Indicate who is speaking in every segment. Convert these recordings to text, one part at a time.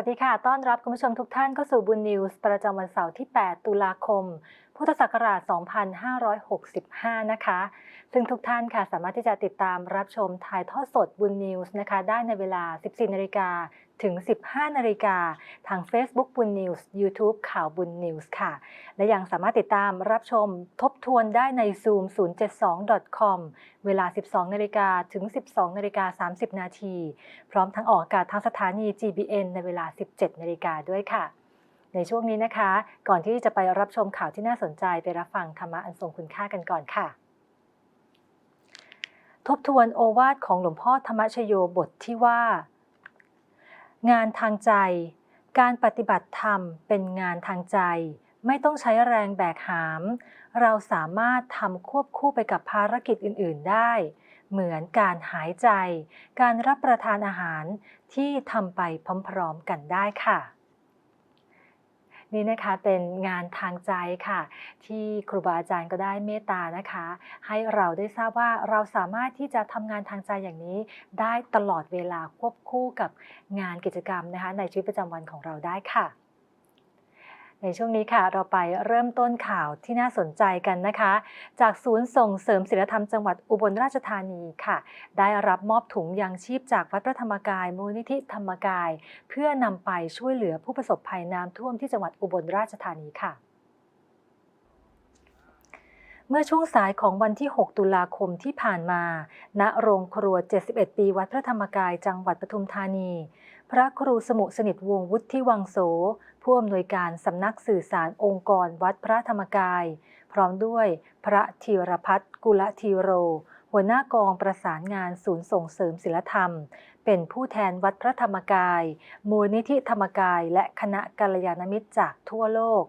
Speaker 1: วัสดีค่ะ ต้อนรับคุณผู้ชมทุกท่านเข้าสู่บุญนิวส์ประจำวันเสาร์ที่ 8 ตุลาคม พุทธศักราช 2565 นะคะ ซึ่งทุกท่านค่ะสามารถที่จะติดตามรับชมถ่ายทอดสดบุญนิวส์นะคะ ได้ในเวลา 14 นาฬิกาถึง 15 นาฬิกา ทาง Facebook บุญนิวส์ YouTube ข่าวบุญนิวส์ค่ะ และยังสามารถติดตามรับชมทบทวนได้ใน Zoom 072.com เวลา 12 นาฬิกาถึง 12 นาฬิกา 30 นาที พร้อมทั้งออกอากาศทางสถานี GBN ในเวลา 17 นาฬิกาด้วยค่ะ ในช่วงนี้นะคะ ก่อนที่จะไปรับชมข่าวที่น่าสนใจไปรับฟังธรรมะอันทรงคุณค่ากันก่อนค่ะ ทบทวนโอวาทของหลวงพ่อธรรมชโยบทที่ว่า งานทางใจ การปฏิบัติธรรมเป็นงานทางใจ ไม่ต้องใช้แรงแบกหาม เราสามารถทำควบคู่ไปกับภารกิจอื่น ๆ ได้เหมือนการหายใจ การรับประทานอาหารที่ทำไปพร้อมๆกันได้ค่ะ นี่นะคะเป็นงานทางใจค่ะ ที่ครูบาอาจารย์ก็ได้เมตตานะคะ ให้เราได้ทราบว่าเราสามารถที่จะทำงานทางใจอย่างนี้ ได้ตลอดเวลาควบคู่กับงานกิจกรรมนะคะ ในชีวิตประจำวันของเราได้ค่ะ ในช่วงนี้ค่ะ เราไปเริ่มต้นข่าวที่น่าสนใจกันนะคะ จากศูนย์ส่งเสริมศิลธรรมจังหวัดอุบลราชธานีค่ะ ได้รับมอบถุงยางชีพจากวัดพระธรรมกาย มูลนิธิธรรมกาย เพื่อนำไปช่วยเหลือผู้ประสบภัยน้ำท่วมที่จังหวัดอุบลราชธานีค่ะเมื่อช่วงสายของวันที่ 6 ตุลาคมที่ผ่านมา ณ โรงครัว 71 ปี วัดพระธรรมกาย จังหวัดปทุมธานี พระครูสมุสนิทวงศ์วุฒิวังโส ผู้อำนวยการสำนักสื่อสารองค์กรวัดพระธรรมกาย พร้อมด้วยพระธีรพัฒน์กุลธีโร หัวหน้ากองประสานงานศูนย์ส่งเสริมศิลธรรม เป็นผู้แทนวัดพระธรรมกาย มูลนิธิธรรมกาย และคณะกัลยาณมิตรจากทั่วโลก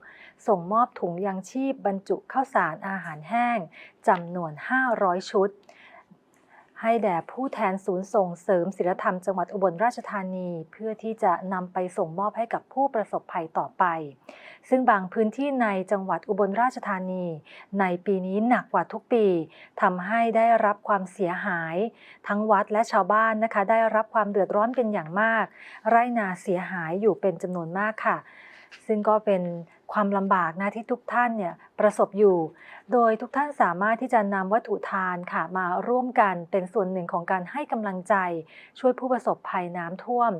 Speaker 1: ส่งมอบถุงยังชีพบรรจุข้าวสารอาหารแห้งจำนวน 500 ชุด ให้แด่ผู้แทนศูนย์ส่งเสริมศิลธรรมจังหวัดอุบลราชธานี เพื่อที่จะนำไปส่งมอบให้กับผู้ประสบภัยต่อไป ซึ่งบางพื้นที่ในจังหวัดอุบลราชธานี ในปีนี้หนักกว่าทุกปีทำให้ได้รับความเสียหาย ทั้งวัดและชาวบ้านนะคะ ได้รับความเดือดร้อนเป็นอย่างมาก ไร่นาเสียหายอยู่เป็นจำนวนมากค่ะ ซึ่งก็เป็น ความลำบากนะที่ทุกท่านเนี่ยประสบอยู่ โดยทุกท่านสามารถที่จะนำวัตถุทานค่ะมาร่วมกันเป็นส่วนหนึ่งของการให้กำลังใจ ช่วยผู้ประสบภัยน้ำท่วม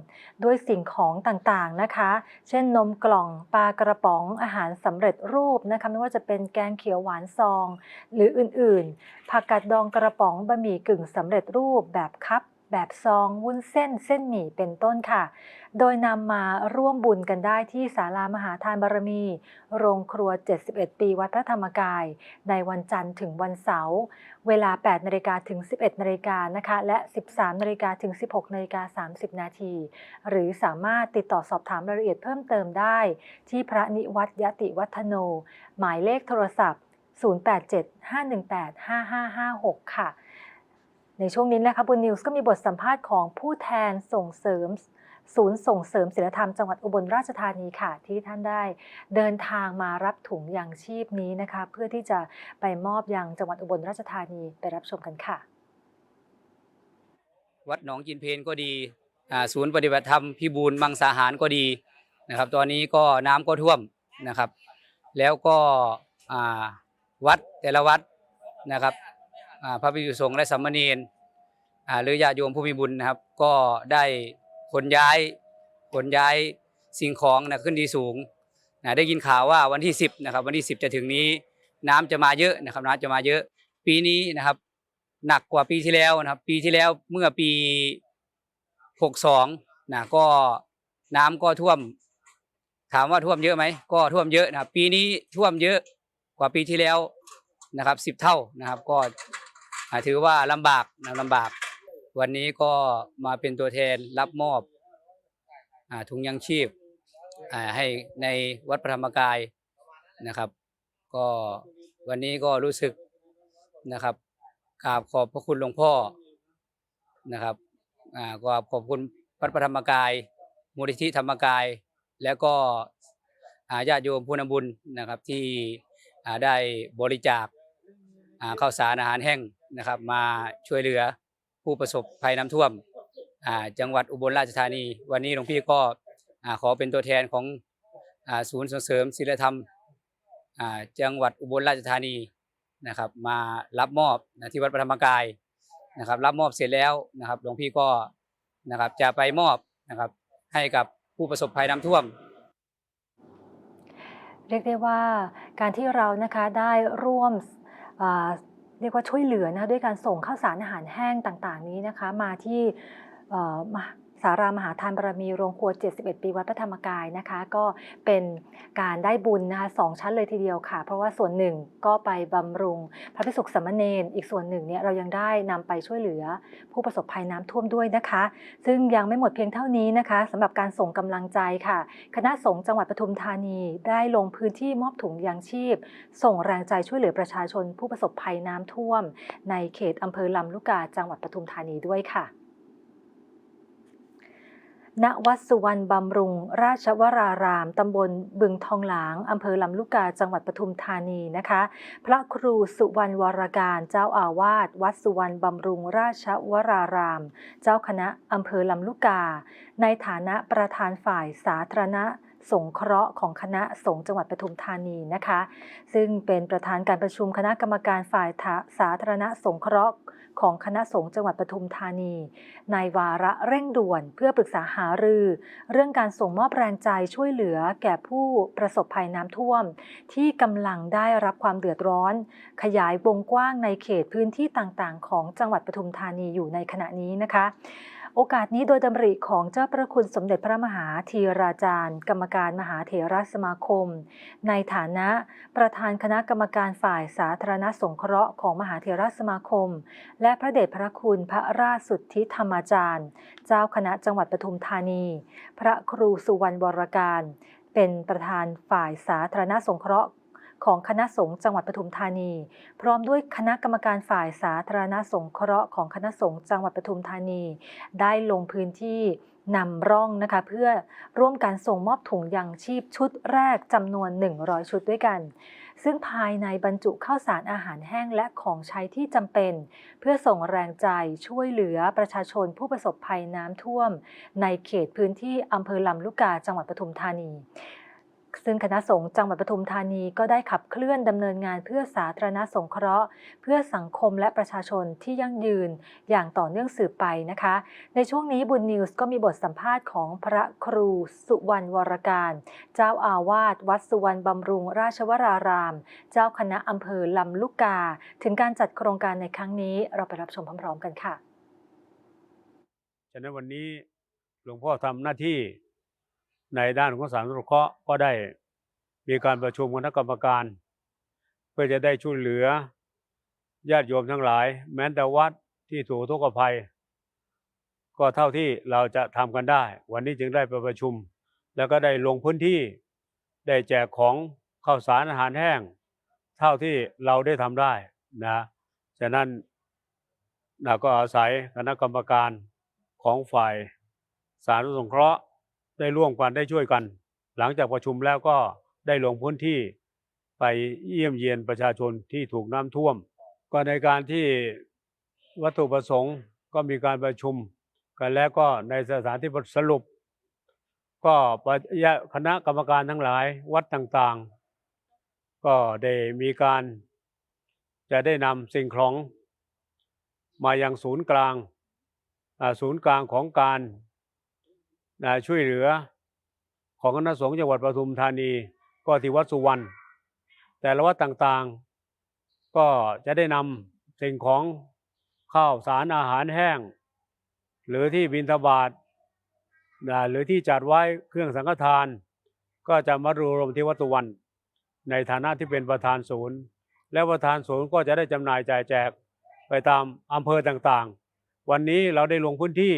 Speaker 1: ด้วยสิ่งของต่างๆนะคะ เช่นนมกล่องปลากระป๋องอาหารสำเร็จรูปนะคะไม่ว่าจะเป็นแกงเขียวหวานซอง หรืออื่นๆผักกาดดองกระป๋องบะหมี่กึ่งสำเร็จรูปแบบคัพ แบบซองวุ้นเส้นเส้นหมี่เป็นต้นค่ะ โดยนำมาร่วมบุญกันได้ที่ศาลามหาทานบารมี โรงครัว 71 ปีวัดพระธรรมกาย ในวันจันทร์ถึงวันเสาร์เวลา 8นาฬิกาถึง 11นาฬิกานะคะ และ 13นาฬิกาถึง 16นาฬิกา30 นาที หรือสามารถติดต่อสอบถามรายละเอียดเพิ่มเติมได้ ที่พระนิวัตยติวัฒโน หมายเลขโทรศัพท์ 0875185556 ค่ะ ในช่วงนี้นะคะบุญนิวส์ก็มีบทสัมภาษณ์ของผู้แทนส่งเสริม ศูนย์ส่งเสริมศิลธรรมจังหวัดอุบลราชธานีค่ะ ที่ท่านได้เดินทางมารับถุงยางชีพนี้นะคะ เพื่อที่จะไปมอบยังจังหวัดอุบลราชธานีไปรับชมกันค่ะ
Speaker 2: วัดหนองกินเพนก็ดีอ่าศูนย์ปฏิบัติธรรมพิบูลมังสาหารก็ดีนะครับ ตอนนี้ก็น้ำก็ท่วมนะครับ แล้วก็อ่าวัดแต่ละวัดนะครับ พระภิกษุสงฆ์และสามเณรอ่าหรือญาติโยมผู้มีบุญนะครับ ก็ได้ขนย้ายขนย้ายสิ่งของนะขึ้นที่สูงนะได้ยินข่าวว่าวันที่ 10นะครับวันที่ 10 จะถึงนี้น้ำจะมาเยอะนะครับน้ำจะมาเยอะ ปีนี้นะครับ หนักกว่าปีที่แล้วนะครับ ปีที่แล้วเมื่อปี 62นะก็น้ำก็ท่วม ถามว่าท่วมเยอะไหมก็ท่วมเยอะนะครับ ปีนี้ท่วมเยอะกว่าปีที่แล้วนะครับสิบเท่านะครับ ก็ ถือว่าลำบากนะลำบาก วันนี้ก็มาเป็นตัวแทนรับมอบอถุงยังชีพให้ในวัดพระธรรมกายนะครับ ก็วันนี้ก็รู้สึกนะครับกราบขอบพระคุณหลวงพ่อนะครับอ่ากราบขอบคุณวัดพระธรรมกาย มูลนิธิธรรมกาย แล้วก็ญาติโยมผู้นำบุญนะครับที่ได้บริจาคข้าวสารอาหารแห้ง นะครับมาช่วยเหลือผู้ประสบภัยน้ำท่วมจังหวัดอุบลราชธานี วันนี้หลวงพี่ก็ขอเป็นตัวแทนของศูนย์ส่งเสริมศิลธรรมจังหวัดอุบลราชธานีนะครับมารับมอบที่วัดพระธรรมกายนะครับรับมอบเสร็จแล้วนะครับหลวงพี่ก็นะครับจะไปมอบนะครับให้กับผู้ประสบภัยน้ำท่วม
Speaker 1: เรียกได้ว่าการที่เรานะคะได้ร่วมอ่า เรียกว่าช่วยเหลือนะด้วยการส่งข้าวสารอาหารแห้งต่างๆนี้นะคะ มาที่มา สารามหาทานบารมีโรงครัว 71 ปีวัดพระธรรมกายนะคะ ก็เป็นการได้บุญนะคะสองชั้นเลยทีเดียวค่ะ เพราะว่าส่วนหนึ่งก็ไปบำรุงพระภิกษุสมเณรอีกส่วนหนึ่งเนี่ยเรายังได้นำไปช่วยเหลือผู้ประสบภัยน้ำท่วมด้วยนะคะ ซึ่งยังไม่หมดเพียงเท่านี้นะคะสำหรับการส่งกำลังใจค่ะ คณะสงฆ์จังหวัดปทุมธานีได้ลงพื้นที่มอบถุงยางชีพ ส่งแรงใจช่วยเหลือประชาชนผู้ประสบภัยน้ำท่วม ในเขตอำเภอลำลูกกาจังหวัดปทุมธานีด้วยค่ะ ณวัดสุวรรณบำรุง ราชวราราม ตำบลบึงทองหลาง อำเภอลำลูกกา จังหวัดปทุมธานีนะคะ พระครูสุวรรณวรการเจ้าอาวาสวัดสุวรรณบำรุง ราชวราราม เจ้าคณะอำเภอลำลูกกา ในฐานะประธานฝ่ายสาธารณะ สงเคราะห์ของคณะสงฆ์จังหวัดปทุมธานีนะคะ ซึ่งเป็นประธานการประชุมคณะกรรมการฝ่ายสาธารณสงเคราะห์ของคณะสงฆ์จังหวัดปทุมธานี ในวาระเร่งด่วนเพื่อปรึกษาหารือ เรื่องการส่งมอบแรงใจช่วยเหลือแก่ผู้ประสบภัยน้ำท่วม ที่กำลังได้รับความเดือดร้อน ขยายวงกว้างในเขตพื้นที่ต่างๆ ของจังหวัดปทุมธานีอยู่ในขณะนี้นะคะ โอกาสนี้โดยดำริของเจ้าพระคุณสมเด็จพระมหาธีราจารย์ กรรมการมหาเถรสมาคม ในฐานะประธานคณะกรรมการฝ่ายสาธารณสงเคราะห์ของมหาเถรสมาคม และพระเดชพระคุณพระราชสุทธิธรรมาจารย์ เจ้าคณะจังหวัดปทุมธานี พระครูสุวรรณวรการเป็นประธานฝ่ายสาธารณสงเคราะห์ ของคณะสงฆ์จังหวัดปทุมธานี พร้อมด้วยคณะกรรมการฝ่ายสาธารณสงเคราะห์ของคณะสงฆ์จังหวัดปทุมธานี ได้ลงพื้นที่นำร่องนะคะเพื่อร่วมกันส่งมอบถุงยางชีพชุดแรกจำนวน 100 ชุดด้วยกัน ซึ่งภายในบรรจุข้าวสารอาหารแห้งและของใช้ที่จำเป็น เพื่อส่งแรงใจช่วยเหลือประชาชนผู้ประสบภัยน้ำท่วม ในเขตพื้นที่อำเภอลำลูกกาจังหวัดปทุมธานี ซึ่งคณะสงฆ์จังหวัดปทุมธานีก็ได้ขับเคลื่อนดำเนินงานเพื่อสาธารณสงเคราะห์ เพื่อสังคมและประชาชนที่ยั่งยืนอย่างต่อเนื่องสืบไปนะคะ ในช่วงนี้บุญนิวส์ก็มีบทสัมภาษณ์ของพระครูสุวรรณวรการ เจ้าอาวาสวัดสุวรรณบำรุงราชวราราม เจ้าคณะอำเภอลำลูกกา ถึงการจัดโครงการในครั้งนี้เราไปรับชมพร้อมๆกันค่ะ
Speaker 3: ฉะนั้นวันนี้หลวงพ่อทำหน้าที่ ในด้านของสารณสงเคราะห์ก็ได้มีการประชุมคณะกรรมการ เพื่อจะได้ช่วยเหลือญาติโยมทั้งหลาย แม้แต่วัดที่ถูกทุกข์ภัย ก็เท่าที่เราจะทำกันได้ วันนี้จึงได้ไปประชุม แล้วก็ได้ลงพื้นที่ได้แจกของข้าวสารอาหารแห้ง เท่าที่เราได้ทำได้นะฉะนั้นเราก็อาศัยคณะกรรมการของฝ่ายสารณสงเคราะห์ ได้ร่วมกันได้ช่วยกัน หลังจากประชุมแล้วก็ได้ลงพื้นที่ไปเยี่ยมเยียนประชาชนที่ถูกน้ำท่วม ก็ในการที่วัตถุประสงค์ก็มีการประชุมกันแล้วก็ในสถานที่สรุป ก็คณะกรรมการทั้งหลายวัดต่างๆ ก็ได้มีการจะได้นำสิ่งของมายังศูนย์กลางศูนย์กลางของการ อ่าช่วยเหลือของคณะสงฆ์จังหวัดปทุมธานี ก็ที่วัดสุวรรณแต่ละวัดต่างๆ ก็จะได้นำสิ่งของข้าวสารอาหารแห้ง หรือที่บิณฑบาตอ่าหรือที่จัดไว้เครื่องสังฆทาน ก็จะมารวมที่วัดสุวรรณในฐานะที่เป็นประธานศูนย์ และประธานศูนย์ก็จะได้จำหน่ายจ่ายแจกไปตามอำเภอต่างๆ วันนี้เราได้ลงพื้นที่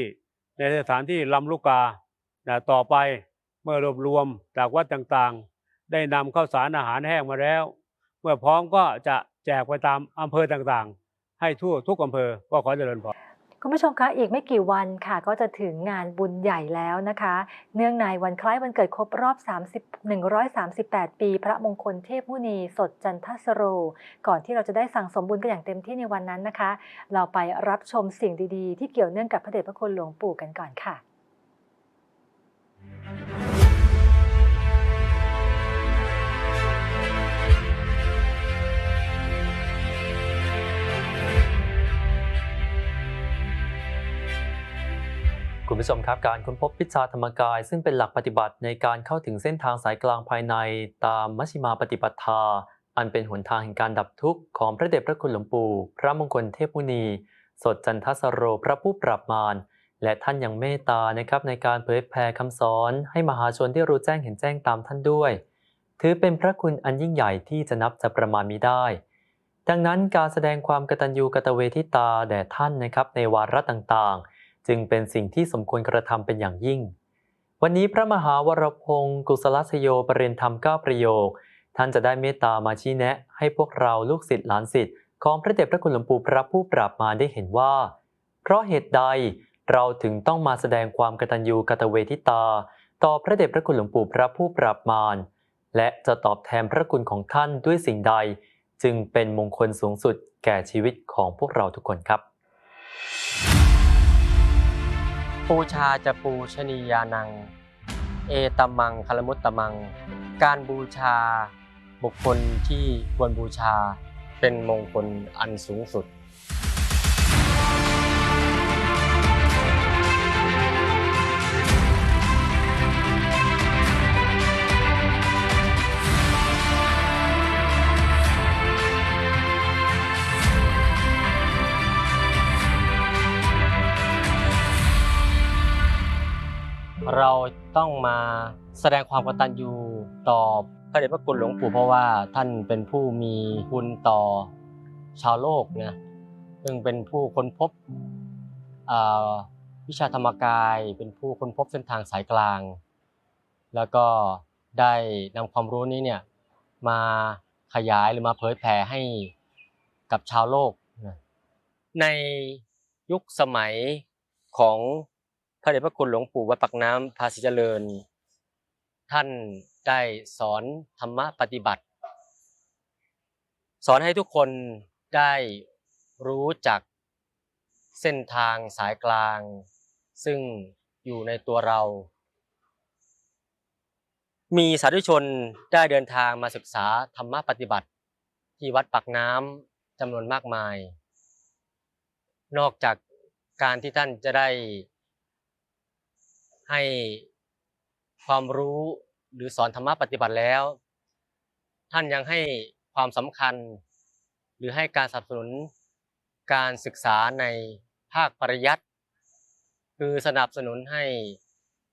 Speaker 3: ในสถานที่ลำลูกกา นะต่อไปเมื่อรวบรวมจากวัดต่างๆ ได้นำข้าวสารอาหารแห้งมาแล้ว เมื่อพร้อมก็จะแจกไปตามอำเภอต่างๆ ให้ทั่วทุกอำเภอก็ขอเจริญพร
Speaker 1: คุณผู้ชมคะอีกไม่กี่วันค่ะ ก็จะถึงงานบุญใหญ่แล้วนะคะ เนื่องในวันคล้ายวันเกิดครบรอบ 30 138 ปี พระมงคลเทพมุนีสดจันทสโร ก่อนที่เราจะได้สั่งสมบุญกันอย่างเต็มที่ในวันนั้นนะคะ เราไปรับชมสิ่งดีๆ ที่เกี่ยวเนื่องกับพระเดชพระคุณหลวงปู่กันก่อนค่ะ คุณ
Speaker 4: ผู้ชมครับการค้นพบพิชาธรรมกาย ซึ่งเป็นหลักปฏิบัติในการเข้าถึงเส้นทางสายกลางภายในตามมัชฌิมาปฏิปทา อันเป็นหนทางแห่งการดับทุกข์ของพระเดชพระคุณหลวงปู่ พระมงคลเทพมุนี สดจันทสโรพระผู้ปราบมาร และท่านยังเมตตานะครับในการเผยแผ่คำสอนให้มหาชนได้รู้แจ้งเห็นแจ้งตามท่านด้วย ถือเป็นพระคุณอันยิ่งใหญ่ที่จะนับจะประมาณมิได้ ดังนั้นการแสดงความกตัญญูกตเวทิตาแด่ท่านนะครับในวาระต่างๆ จึงเป็นสิ่งที่สมควรกระทำเป็นอย่างยิ่ง วันนี้พระมหาวรพงศ์กุศลสโยปรริยนธรรมเก้าประโยค ท่านจะได้เมตตามาชี้แนะ ให้พวกเราลูกศิษย์หลานศิษย์ของพระเดชพระคุณหลวงปู่พระผู้ปราบมาได้เห็นว่า เพราะเหตุใดเราถึงต้องมาแสดงความกตัญญูกตเวทิตา ต่อพระเดชพระคุณหลวงปู่พระผู้ปราบมารและจะตอบแทนพระคุณของท่านด้วยสิ่งใด จึงเป็นมงคลสูงสุดแก่ชีวิตของพวกเราทุกคนครับ
Speaker 5: ปูชาจะปูชนียานัง เอตมังคารมุตตมัง การบูชาบุคคลที่ควรบูชาเป็นมงคลอันสูงสุด เราต้องมาแสดงความกตัญญูต่อพระเดชพระคุณหลวงปู่เพราะว่าท่านเป็นผู้มีคุณต่อชาวโลกนะซึ่งเป็นผู้ค้นพบวิชาธรรมกาย เป็นผู้ค้นพบเส้นทางสายกลาง แล้วก็ได้นำความรู้นี้เนี่ยมาขยายหรือมาเผยแผ่ให้กับชาวโลก ในยุคสมัยของ พระเดชพระคุณหลวงปู่วัดปักน้ำภาษีเจริญ ท่านได้สอนธรรมะปฏิบัติ สอนให้ทุกคนได้รู้จักเส้นทางสายกลาง ซึ่งอยู่ในตัวเรา มีสาธุชนได้เดินทางมาศึกษาธรรมะปฏิบัติ ที่วัดปักน้ำจำนวนมากมาย นอกจากการที่ท่านจะได้ ให้ความรู้หรือสอนธรรมะปฏิบัติแล้ว ท่านยังให้ความสำคัญ หรือให้การสนับสนุนการศึกษาในภาคปริยัติคือสนับสนุนให้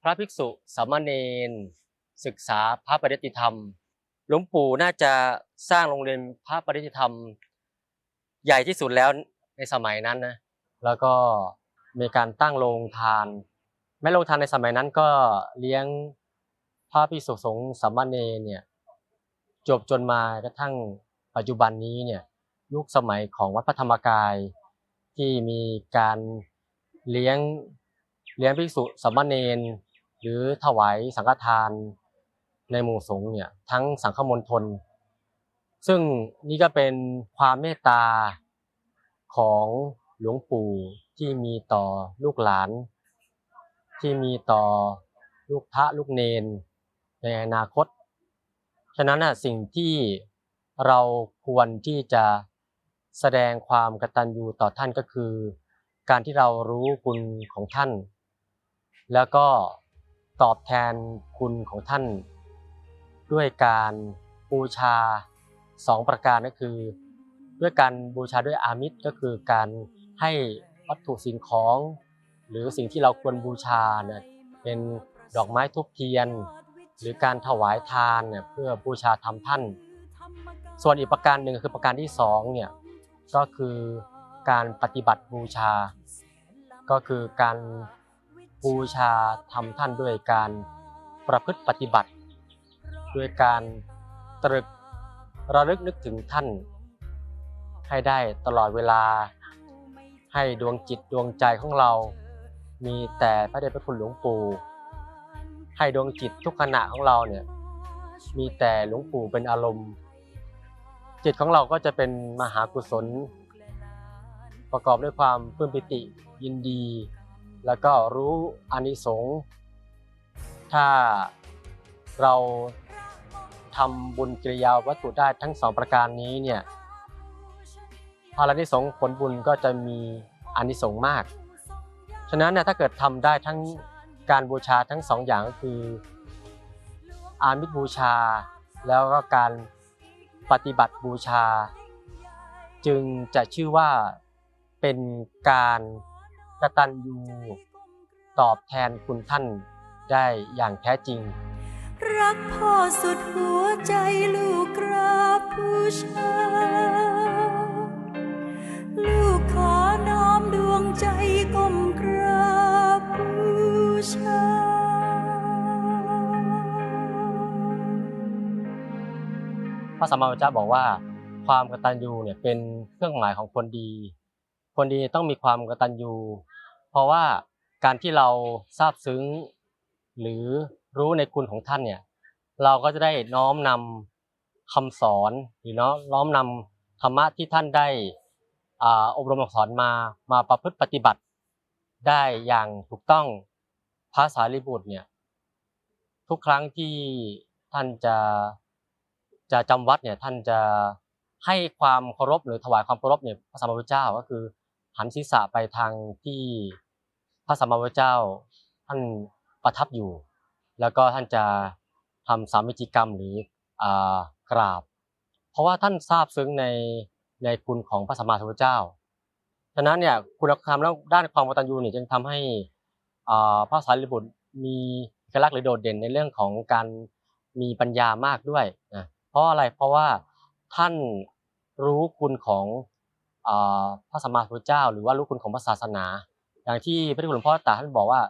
Speaker 5: พระภิกษุสามเณรศึกษาพระปริยัติธรรม หลวงปู่น่าจะสร้างโรงเรียนพระปริยัติธรรม ใหญ่ที่สุดแล้วในสมัยนั้นนะแล้วก็มีการตั้งโรงทาน แม้โรงทานในสมัยนั้นก็เลี้ยงพระภิกษุสงฆ์สามเณรเนี่ยจบจนมากระทั่งปัจจุบันนี้เนี่ยยุคสมัยของวัดพระธรรมกาย ที่มีการเลี้ยงเลี้ยงภิกษุสามเณรหรือถวายสังฆทานในหมู่สงฆ์เนี่ยทั้งสังฆมณฑลซึ่งนี่ก็เป็นความเมตตาของหลวงปู่ที่มีต่อลูกหลาน ที่มีต่อลูกพระลูกเนนในอนาคต ฉะนั้นน่ะสิ่งที่เราควรที่จะแสดงความกตัญญูต่อท่านก็คือ การที่เรารู้คุณของท่าน แล้วก็ตอบแทนคุณของท่าน ด้วยการบูชาสองประการก็คือ ด้วยการบูชาด้วยอามิตรก็คือการให้วัตถุสิ่งของ หรือสิ่งที่เราควรบูชาเนี่ยเป็นดอกไม้ทุบเทียน หรือการถวายทานเนี่ยเพื่อบูชาธรรมท่าน ส่วนอีกประการหนึ่งคือประการที่สองเนี่ยก็คือการปฏิบัติบูชา ก็คือการบูชาธรรมท่านด้วยการประพฤติปฏิบัติ ด้วยการตรึกระลึกนึกถึงท่าน ให้ได้ตลอดเวลาให้ดวงจิตดวงใจของเรา มีแต่พระเดชพระคุณหลวงปู่ให้ดวงจิตทุกขณะของเราเนี่ย มีแต่หลวงปู่เป็นอารมณ์ จิตของเราก็จะเป็นมหากุศล ประกอบด้วยความปลื้มปิติยินดี แล้วก็รู้อานิสงส์ถ้าเราทำบุญกิริยาวัตถุได้ทั้งสองประการนี้เนี่ยพารานิสงส์ผลบุญก็จะมีอานิสงส์มาก ฉะนั้นเนี่ยถ้าเกิดทำได้ทั้งการบูชาทั้งสองอย่างก็คืออามิสบูชา แล้วก็การปฏิบัติบูชา จึงจะชื่อว่าเป็นการกตัญญูตอบแทนคุณท่านได้อย่างแท้จริง
Speaker 6: รักพ่อสุดหัวใจลูกกราบบูชา ลูกขอน้อมดวงใจก้มกรา ชา
Speaker 5: พระสัมมาสัมพุทธเจ้าบอกว่า ความกตัญญูเนี่ยเป็นเครื่องหมายของคนดี คนดีต้องมีความกตัญญู เพราะว่าการที่เราทราบซึ้ง หรือรู้ในคุณของท่านเนี่ยเราก็จะได้น้อมนำคำสอนหรือเนาะน้อมนำธรรมะที่ท่านได้ออบรมสอนมามาประพฤติปฏิบัติได้อย่างถูกต้อง ระสารีบุตรเนี่ย ทุกครั้งที่ท่านจะจะจำวัดเนี่ยท่านจะให้ความเคารพหรือถวายความเคารพเนี่ยพระสัมมาสัมพุทธเจ้าก็คือหันศีรษะไปทางที่พระสัมมาสัมพุทธเจ้า ท่านประทับอยู่ แล้วก็ท่านจะทำสามิจิกรรมหรือกราบ เพราะว่าท่านทราบซึ้งในในคุณของพระสัมมาสัมพุทธเจ้า ฉะนั้นเนี่ยคุณธรรมด้านความกตัญญูเนี่ยจึงทำให้ พระสารีบุตรมีเอกลักษณ์หรือโดดเด่นในเรื่องของการมีปัญญามากด้วยนะเพราะอะไรเพราะว่าท่านรู้คุณของอ่าพระสัมมาสัมพุทธเจ้า หรือว่ารู้คุณของพระศาสนา อย่างที่พระเดชคุณหลวงพ่อตรัสท่านบอกว่า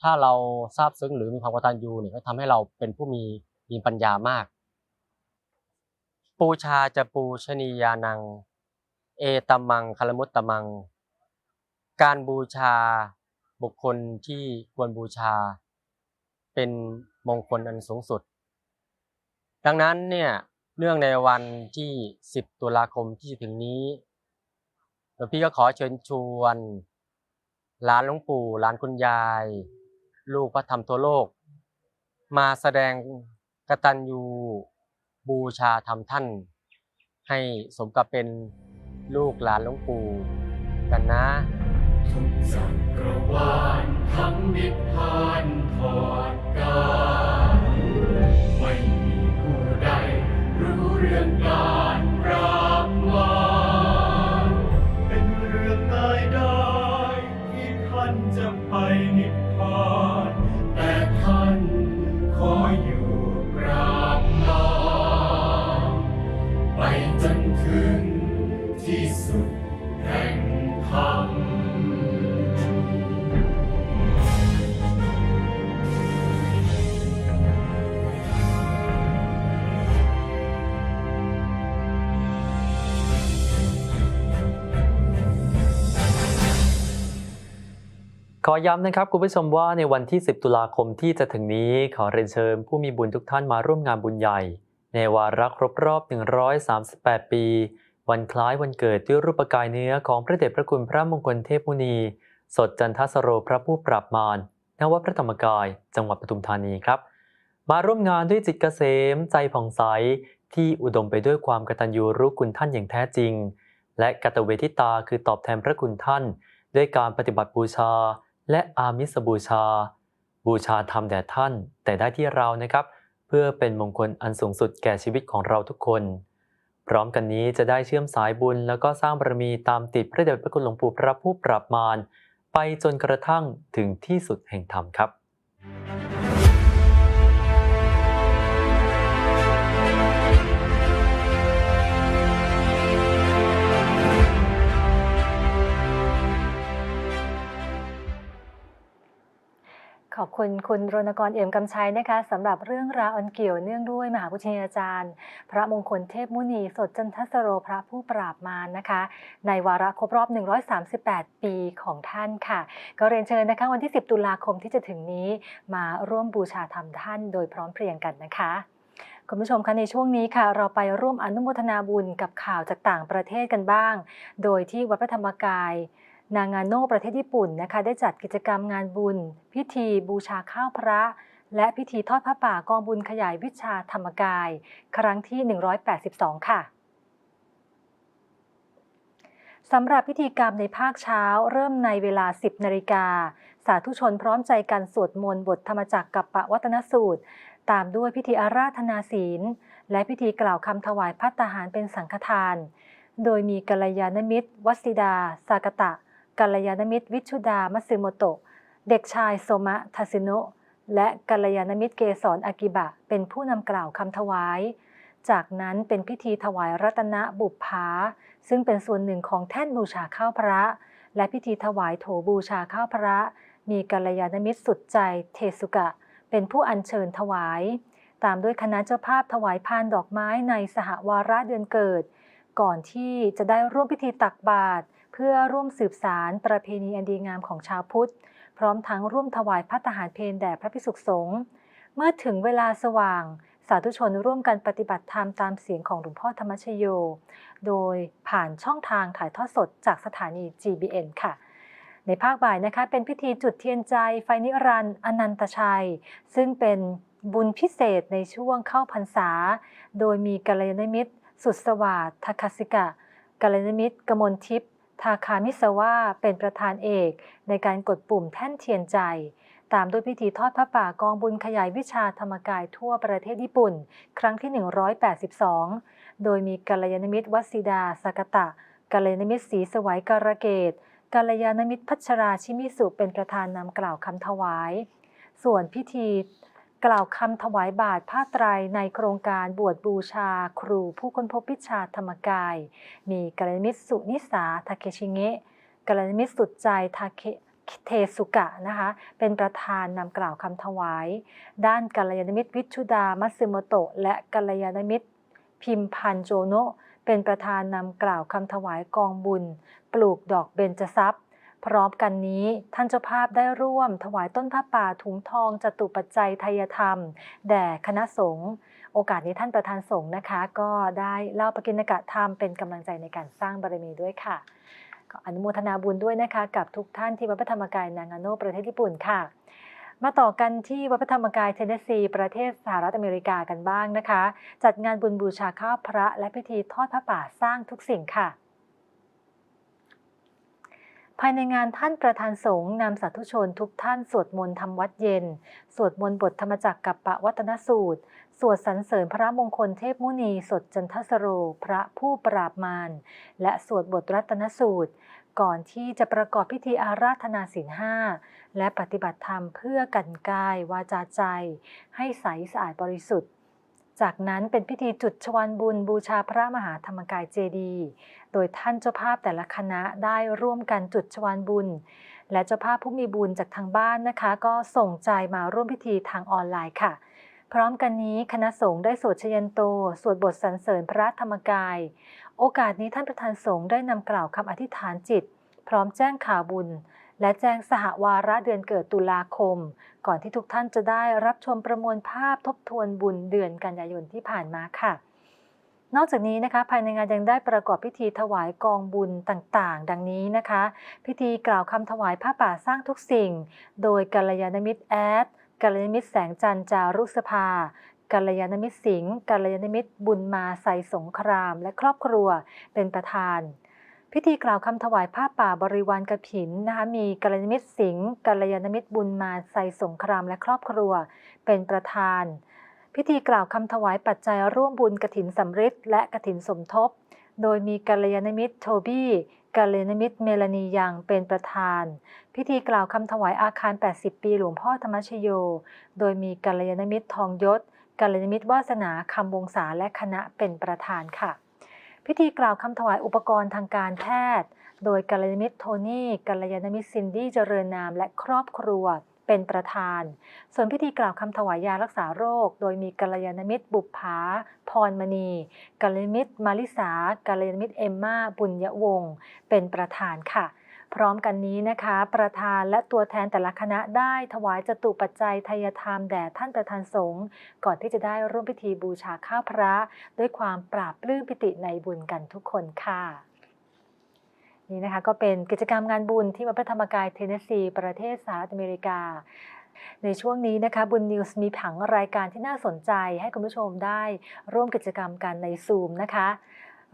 Speaker 5: ถ้าเราทราบซึ้งหรือมีความกตัญญูเนี่ยก็ทำให้เราเป็นผู้มีมีปัญญามาก ปูชาจะปูชนียานัง เอตมังคลมุตตมัง การบูชา บุคคลที่ควรบูชา เป็นมงคลอันสูงสุด ดังนั้นเนี่ยเนื่องในวันที่ 10 ตุลาคมที่จะถึงนี้หลวงพี่ก็ขอเชิญชวนหลานหลวงปู่หลานคุณยาย ลูกพระธรรมทั่วโลก มาแสดงกตัญญูบูชาธรรมท่าน ให้สมกับเป็นลูกหลานหลวงปู่กันนะ
Speaker 7: ทุกจักรวาลทั้งนิพพานถอดกายไม่มีผู้ใดรู้เรื่องการ ขอย้ำ
Speaker 4: นะครับคุณผู้ชมว่าในวันที่ 10 ตุลาคมที่จะถึงนี้ขอเรียนเชิญผู้มีบุญทุกท่านมาร่วมงานบุญใหญ่ ในวาระครบรอบ 138 ปี วันคล้ายวันเกิดด้วยรูปกายเนื้อของพระเดชพระคุณพระมงคลเทพมุนี สดจันทสโรพระผู้ปราบมารณวัดพระธรรมกาย จังหวัดปทุมธานีครับ มาร่วมงานด้วยจิตเกษม ใจผ่องใสที่อุดมไปด้วยความกตัญญูรู้คุณท่านอย่างแท้จริง และกตเวทิตาคือตอบแทนพระคุณท่าน ด้วยการปฏิบัติบูชา และอามิสบูชา บูชาธรรมแด่ท่าน แต่ได้ที่เรานะครับ เพื่อเป็นมงคลอันสูงสุดแก่ชีวิตของเราทุกคน พร้อมกันนี้จะได้เชื่อมสายบุญ แล้วก็สร้างบารมีตามติดพระเดชพระคุณหลวงปู่พระผู้ปราบมารไปจนกระทั่งถึงที่สุดแห่งธรรมครับ
Speaker 1: ขอบคุณคุณรณกรเอี่ยมกำชัยนะคะสำหรับเรื่องราวอันเกี่ยวเนื่องด้วยมหาพุทธาจารย์ พระมงคลเทพมุนีสดจันทสโรพระผู้ปราบมารนะคะ ในวาระครบรอบ 138 ปีของท่านค่ะ ก็เรียนเชิญนะคะวันที่ 10 ตุลาคมที่จะถึงนี้มาร่วมบูชาธรรมท่านโดยพร้อมเพรียงกันนะคะคุณผู้ชมคะในช่วงนี้ค่ะ เราไปร่วมอนุโมทนาบุญกับข่าวจากต่างประเทศกันบ้าง โดยที่วัดพระธรรมกาย นางาโนประเทศญี่ปุ่นนะคะ ได้จัดกิจกรรมงานบุญ พิธีบูชาข้าวพระ และพิธีทอดพระป่ากองบุญขยายวิชาธรรมกาย ครั้งที่ 182 ค่ะสำหรับพิธีกรรมในภาคเช้าเริ่มในเวลา 10นาฬิกา สาธุชนพร้อมใจกันสวดมนต์บทธรรมจักรกับปะวัตนสูตร ตามด้วยพิธีอาราธนาศีล และพิธีกล่าวคำถวายพัตตาหารเป็นสังฆทาน โดยมีกัลยาณมิตร วัสสิดา สากตะ กัลยาณมิตรวิชุดามัตสึโมโตะ เด็กชายโซมะทาซิโนะและกัลยาณมิตรเกษรอากิบะ เป็นผู้นำกล่าวคำถวาย จากนั้นเป็นพิธีถวายรัตนบุปผาซึ่งเป็นส่วนหนึ่งของแท่นบูชาข้าวพระ และพิธีถวายโถบูชาข้าวพระ มีกัลยาณมิตรสุดใจเทสุกะ เป็นผู้อัญเชิญถวาย ตามด้วยคณะเจ้าภาพถวายพานดอกไม้ในสหวาระเดือนเกิด ก่อนที่จะได้ร่วมพิธีตักบาตร เพื่อร่วมสืบสารประเพณีอันดีงามของชาวพุทธ พร้อมทั้งร่วมถวายพระทหารเพลแด่พระภิกษุสงฆ์เมื่อถึงเวลาสว่าง สาธุชนร่วมกันปฏิบัติธรรมตามเสียงของหลวงพ่อธรรมชโย โดยผ่านช่องทางถ่ายทอดสดจากสถานี GBN ค่ะในภาคบ่ายนะคะเป็นพิธีจุดเทียนใจไฟนิรันดร์อนันตชัย ซึ่งเป็นบุญพิเศษในช่วงเข้าพรรษา โดยมีกัลยาณมิตร สุดสวัสดิ์ทาคาสิกะกัลยาณมิตรกมลทิพย์ ทาคามิสวาเป็นประธานเอกในการกดปุ่มแท่นเทียนใจ ตามด้วยพิธีทอดพระป่ากองบุญขยายวิชาธรรมกายทั่วประเทศญี่ปุ่น ครั้งที่ 182 โดยมีกัลยาณมิตรวัดสิดาสากตะกัลยาณมิตรศรีสวัยการเกตกัลยาณมิตรพัชราชิมิสุเป็นประธานนำกล่าวคำถวาย ส่วนพิธี กล่าวคำถวายบาทผ้าไตรในโครงการบวชบูชาครูผู้ค้นพบวิชาธรรมกาย มีกัลยาณมิตรสุนิสาทาเคชิเงะกัลยาณมิตรสุดใจทาเคเทสุกะนะคะเป็นประธานนำกล่าวคำถวาย ด้านกัลยาณมิตรวิชุดามัตสึโมโตะและกัลยาณมิตร พิมพันโจโนะเป็นประธานนำกล่าวคำถวายกองบุญ ปลูกดอกเบญจทรัพย์ พร้อมกันนี้ท่านเจ้าภาพได้ร่วม ถวายต้นผ้าป่าถุงทองจตุปัจจัยไทยธรรม แด่คณะสงฆ์โอกาสนี้ท่านประธานสงฆ์นะคะ ก็ได้เล่าปกิณกะธรรมเป็นกำลังใจในการสร้างบารมีด้วยค่ะก็อนุโมทนาบุญด้วยนะคะ กับทุกท่านที่วัดพระธรรมกายนางาโนประเทศญี่ปุ่นค่ะ มาต่อกันที่วัดพระธรรมกายเทนเนสซีประเทศสหรัฐอเมริกากันบ้างนะคะ จัดงานบุญบูชาข้าวพระและพิธีทอดพระป่าสร้างทุกสิ่งค่ะ ภายในงานท่านประธานสงฆ์นำสาธุชนทุกท่านสวดมนต์ทำวัดเย็น สวดมนต์บทธรรมจักกับปะวัตนสูตร สวดสรรเสริญพระมงคลเทพมุนีสดจันทสโร พระผู้ปราบมาร และสวดบทรัตนสูตร ก่อนที่จะประกอบพิธีอาราธนาศีลห้าและปฏิบัติธรรมเพื่อกันกายวาจาใจ ให้ใสสะอาดบริสุทธิ์ จากนั้นเป็นพิธีจุดชวานบุญบูชาพระมหาธรรมกายเจดี โดยท่านเจ้าภาพแต่ละคณะได้ร่วมกันจุดชวานบุญ และเจ้าภาพผู้มีบุญจากทางบ้านนะคะ ก็ส่งใจมาร่วมพิธีทางออนไลน์ค่ะ พร้อมกันนี้คณะสงฆ์ได้สวดชยันโต สวดบทสรรเสริญพระธรรมกาย โอกาสนี้ท่านประธานสงฆ์ได้นำกล่าวคำอธิษฐานจิต พร้อมแจ้งข่าวบุญ และแจ้งสหวาระเดือนเกิดตุลาคม ก่อนที่ทุกท่านจะได้รับชมประมวลภาพทบทวนบุญเดือนกันยายนที่ผ่านมาค่ะ นอกจากนี้นะคะภายในงานยังได้ประกอบพิธีถวายกองบุญต่างๆ ดังนี้นะคะ พิธีกล่าวคำถวายผ้าป่าสร้างทุกสิ่ง โดยกัลยาณมิตรแอดกัลยาณมิตรแสงจันจารุสภากัลยาณมิตรสิงห์กัลยาณมิตรบุญมาใสสงคราม และครอบครัวเป็นประธาน พิธีกล่าวคำถวายผ้าป่าบริวารกระถินนะคะมีกัลยาณมิตรสิงห์กัลยาณมิตรบุญมาใสสงครามและครอบครัว เป็นประธาน พิธีกล่าวคำถวายปัจจัยร่วมบุญกระถินสำริดและกระถินสมทบ โดยมีกัลยาณมิตรโทบี้กัลยาณมิตรเมลานียังเป็นประธาน พิธีกล่าวคำถวายอาคาร 80 ปีหลวงพ่อธรรมชโย โดยมีกัลยาณมิตรทองยศกัลยาณมิตรวาสนาคำวงศาและคณะเป็นประธานค่ะ พิธีกล่าวคำถวายอุปกรณ์ทางการแพทย์ โดยกัลยาณมิตรโทนี่กัลยาณมิตรซินดี้เจริญนามและครอบครัวเป็นประธาน ส่วนพิธีกล่าวคำถวายยารักษาโรค โดยมีกัลยาณมิตรบุพภาพรมณีกัลยาณมิตรมาริสากัลยาณมิตรเอมมาบุญยวงศ์เป็นประธานค่ะ พร้อมกันนี้นะคะ ประธานและตัวแทนแต่ละคณะได้ถวายจตุปัจจัยทายธรรมแด่ท่านประธานสงฆ์ก่อนที่จะได้ร่วมพิธีบูชาข้าวพระ ด้วยความปราบปลื้มปิติในบุญกันทุกคนค่ะนี่นะคะก็เป็นกิจกรรมงานบุญที่วัดพระธรรมกายเทนเนสซี ประเทศสหรัฐอเมริกา ในช่วงนี้นะคะบุญนิวส์มีผังรายการที่น่าสนใจให้คุณผู้ชมได้ร่วมกิจกรรมกันในซูมนะคะ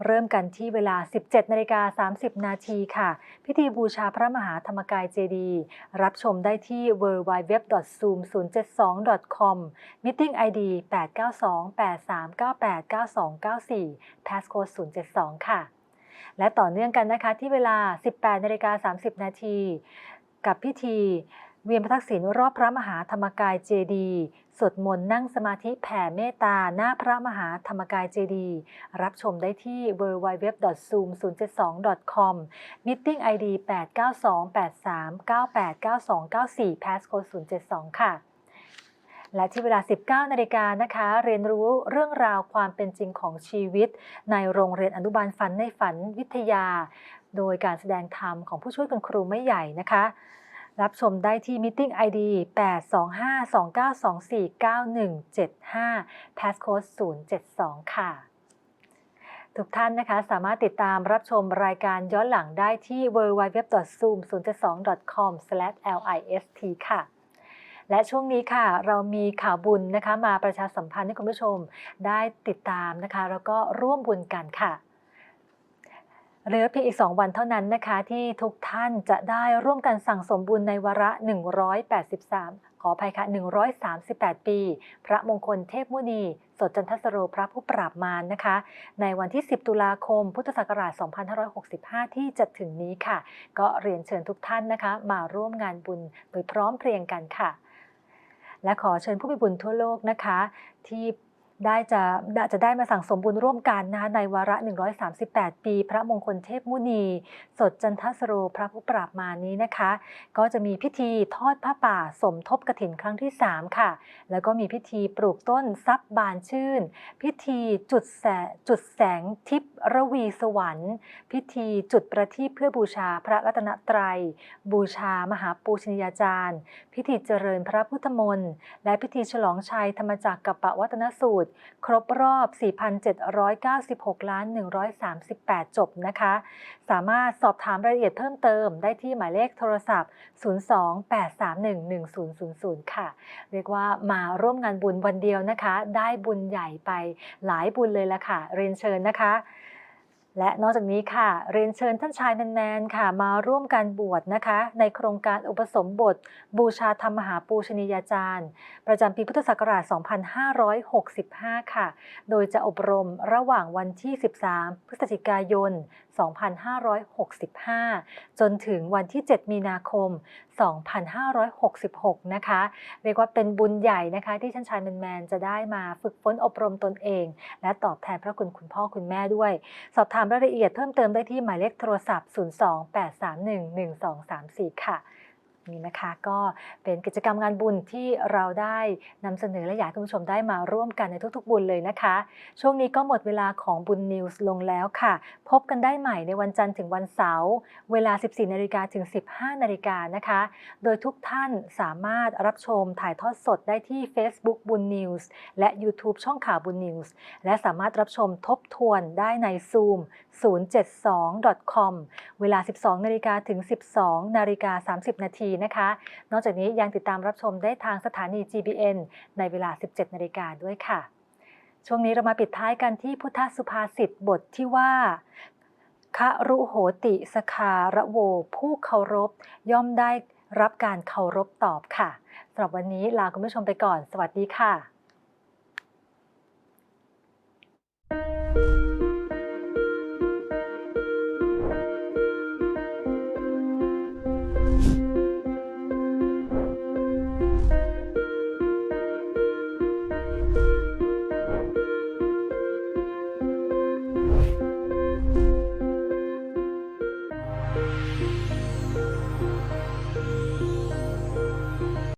Speaker 1: เริ่มกันที่เวลา 17นาฬิกา30 นาทีค่ะ พิธีบูชาพระมหาธรรมกายเจดีรับชมได้ที่ www.zoom072.com Meeting ID 892-8398-9294 Passcode 072 ค่ะ และต่อเนื่องกันนะคะที่เวลา 18นาฬิกา30 นาทีกับพิธี เวียนพระทักษิณรอบพระมหาธรรมกายเจดี สวดมนต์นั่งสมาธิแผ่เมตตาหน้าพระมหาธรรมกายเจดี รับชมได้ที่ www.zoom072.com Meeting ID 892-8398-9294 Passcode 072 ค่ะและที่เวลา 19 นาฬิกานะคะ เรียนรู้เรื่องราวความเป็นจริงของชีวิต ในโรงเรียนอนุบาลฝันในฝันวิทยา โดยการแสดงธรรมของผู้ช่วยคุณครูไม่ใหญ่นะคะ รับชมได้ที่ Meeting ID 825-2924-9175 Passcode 072 ค่ะ ทุกท่านนะคะสามารถติดตามรับชมรายการย้อนหลังได้ที่ www.zoom072.com/list ค่ะและช่วงนี้ค่ะเรามีข่าวบุญนะคะมาประชาสัมพันธ์ให้คุณผู้ชมได้ติดตามนะคะ แล้วก็ร่วมบุญกันค่ะ เหลือเพียงอีก 2 วันเท่านั้นนะคะ ที่ทุกท่านจะได้ร่วมกันสั่งสมบุญในวาระ 183 ขออภัยค่ะ 138 ปี พระมงคลเทพมุนี สดจันทสโรพระผู้ปราบมารนะคะ ในวันที่ 10 ตุลาคม พุทธศักราช 2565 ที่จะถึงนี้ค่ะ ก็เรียนเชิญทุกท่านนะคะ มาร่วมงานบุญโดยพร้อมเพรียงกันค่ะ และขอเชิญผู้มีบุญทั่วโลกนะคะ ที่ ได้จะจะได้มาสั่งสมบุญร่วมกันนะคะในวาระ 138 ปี พระมงคลเทพมุนี สดจันทสโรพระผู้ปราบมานี้นะคะ ก็จะมีพิธีทอดผ้าป่าสมทบกฐินครั้งที่ 3 ค่ะ แล้วก็มีพิธีปลูกต้นทรัพย์บานชื่น พิธีจุดแสจุดแสงทิพระวีสวรรค์ พิธีจุดประทีปเพื่อบูชาพระรัตนตรัย บูชามหาปูชนียาจารย์ พิธีเจริญพระพุทธมนต์และพิธีฉลองชัยธรรมจักรกับปวัตนสูตรครบรอบ 4,796 ล้าน 138 จบนะคะ สามารถสอบถามรายละเอียดเพิ่มเติมได้ที่หมายเลขโทรศัพท์ 028311000 ค่ะ เรียกว่ามาร่วมงานบุญวันเดียวนะคะ ได้บุญใหญ่ไปหลายบุญเลยละค่ะ เรียนเชิญนะคะ และนอกจากนี้ค่ะ เรียนเชิญท่านชายแมนๆค่ะ มาร่วมการบวชนะคะ ในโครงการอุปสมบท บูชาธรรมมหาปูชนียาจารย์ ประจำปีพุทธศักราช 2565 ค่ะ โดยจะอบรมระหว่างวันที่ 13 พฤศจิกายน 2565 จนถึงวันที่ 7 มีนาคม 2566 นะคะ เรียกว่าเป็นบุญใหญ่นะคะที่ท่านชายแมนๆจะได้มาฝึกฝนอบรมตนเอง และตอบแทนพระคุณคุณพ่อคุณแม่ด้วย สอบถามรายละเอียดเพิ่มเติมได้ที่หมายเลขโทรศัพท์ 028311234 ค่ะ นี่นะคะ ก็เป็นกิจกรรมงานบุญที่เราได้นำเสนอและอยากให้คุณผู้ชมได้มาร่วมกันในทุกๆ บุญเลยนะคะ ช่วงนี้ก็หมดเวลาของบุญนิวส์ลงแล้วค่ะ พบกันได้ใหม่ในวันจันทร์ถึงวันเสาร์เวลา 14นาฬิกาถึง 15นาฬิกานะคะ โดยทุกท่านสามารถรับชมถ่ายทอดสดได้ที่ Facebook บุญนิวส์และ YouTube ช่องข่าวบุญนิวส์และสามารถรับชมทบทวนได้ใน Zoom 072.com เวลา 12นาฬิกาถึง 12นาฬิกา30 นาทีนะคะ นอกจากนี้ยังติดตามรับชมได้ทางสถานี GBN ในเวลา 17 นาฬิกาด้วยค่ะ ช่วงนี้เรามาปิดท้ายกันที่พุทธสุภาษิตบทที่ว่าครุโหติสคาระโว ผู้เคารพ ย่อมได้รับการเคารพตอบค่ะสำหรับวันนี้ลาคุณผู้ชมไปก่อน สวัสดีค่ะ